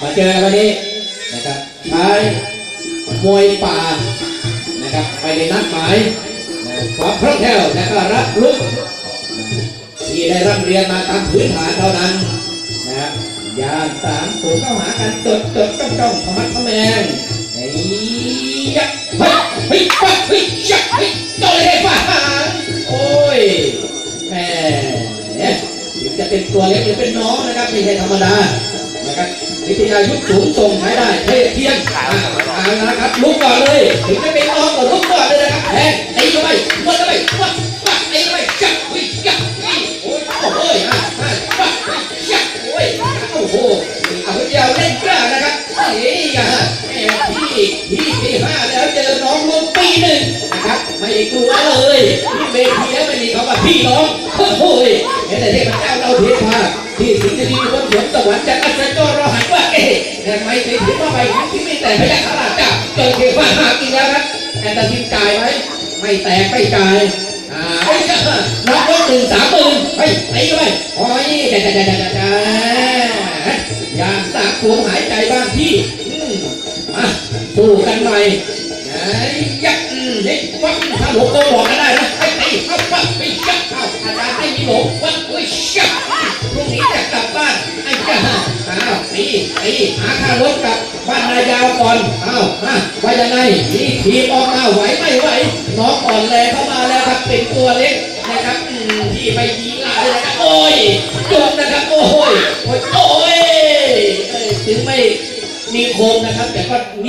มาเจอกันวันนี้นะครับชายมวยป่านะครับไม่ได้นัดหมายความคล่องแคล่วและก็รับลุกที่ได้ร่ำเรียนมาตามพื้นฐานเท่านั้นนะครับยานสามสูงเข้าหากันจดจดจ้องจ้องขมัดขแมงไอ้ยักษ์เฮ้ยเฮ้ยปั๊บเฮ้ยยักษ์เฮ้ยโดนเลยป่ะโอ้ยแหมถึงจะเป็นตัวเล็กหรือเป็นน้องนะครับไม่ใช่ธรรมดา นะครับวิทยายุทธสูงส่งใช้ได้เทเทียนอ่าเอาละครับลุกก่อนเลย ถึงจะเป็นน้องก็ลุกก่อนเลยนะครับแทงตีเข้าไปวัดเข้าไปวัดวัดตีเข้าไปจับวิ่งจับวิ่งโอ้ยโอ้ยอ่าอ่าวัดจับโอ้ยโอ้โหเอาเดียวเล่นกล้านะครับเฮ้ยอะแม่พี่พี่ปีห้าแล้วเจอน้องลงปีหนึ่งนะครับไม่กลัวเลยที่เวทีแล้วไม่มีคำว่าพี่น้องโอ้โหเห็นแต่เทพเจ้าเราเทพมา ที่สิงห์ดีบนสวนสวรรค์จะอัศจรรย์หันว่าเอ๊ะแต่ไม่ถึงว่าไปทั้งที่ไมีแต่พระยัคฆ์ราชเจ้าเจอเทพาหากินแล้วครับแต่ตัดสินจ่ายไหมไม่แตกไม่จ่ายอ่าไอ้เจ้าน้องยกหนึ่งสามหมื่นไปไปด้วยโอ้ยจ้าจ้าจ้าจ้าจ้าอยากสาบสูญหายใจบ้างพี่มาสู้กันหน่อยไอ้ยักษ์เฮ้ยวัดถ้าหลวงก็บอกกันได้นะไอ้ไอ้เอาวัดไปยักษ์เอาอาจารย์ให้มีหลงวัด ตีตีหาค่ารถกับบ้านนายาวก่อนเอ้าฮะว่ายังไงนี่ทีมออกมาไหวไม่ไหวน้องอ่อนแรงเข้ามาแล้วครับเป็นตัวเล็กนะครับที่ไปยีลาเลยนะครับโอ้ยจุกนะครับโอ้ยโอ้ยโอ้ยเอ้ยถึงไม่มีโคมนะครับ แต่ก็เงียบ